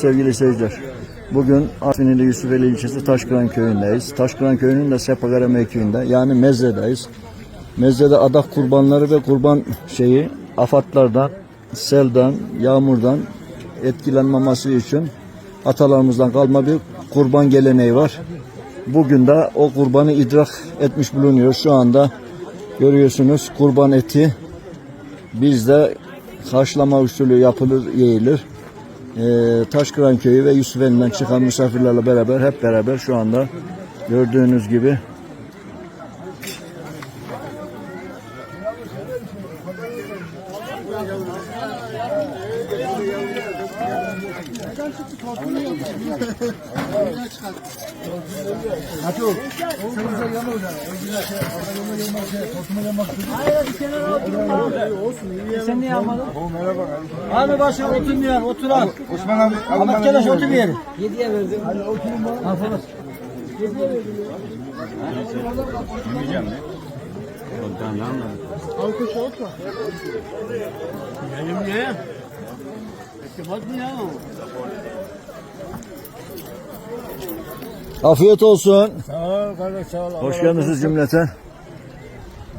sevgili seyirciler. Bugün Artvin ili Yusufeli ilçesi Taşkıran köyündeyiz. Taşkıran köyünün de Sepagara mevkiinde yani Mezre'deyiz. Mezre'de adak kurbanları ve kurban şeyi afatlardan, selden, yağmurdan etkilenmemesi için atalarımızdan kalma bir kurban geleneği var. Bugün de o kurbanı idrak etmiş bulunuyor. Şu anda görüyorsunuz kurban eti bizde haşlama usulü yapılır, yeğilir. Ee, Taşkıran köyü ve Yusufeli'nden çıkan misafirlerle beraber hep beraber şu anda gördüğünüz gibi Sen niye almadın? Abi başına oturmayan, oturan. Osman abi, Ahmet Keleş otur bir yere. Yediye verdim. Hadi oturun bana. Afiyet olsun. Sağ ol kardeş sağ ol. Hoş geldiniz cümleten.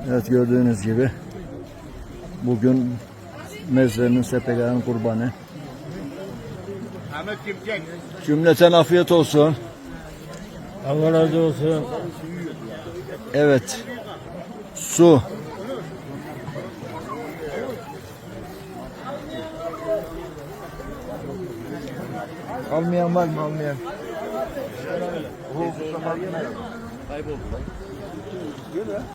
Evet gördüğünüz gibi bugün Mezre'nin Sepegar'ın kurbanı. Cümleten afiyet olsun. Allah razı olsun. Evet. Su. Almayan var mı? Almayan?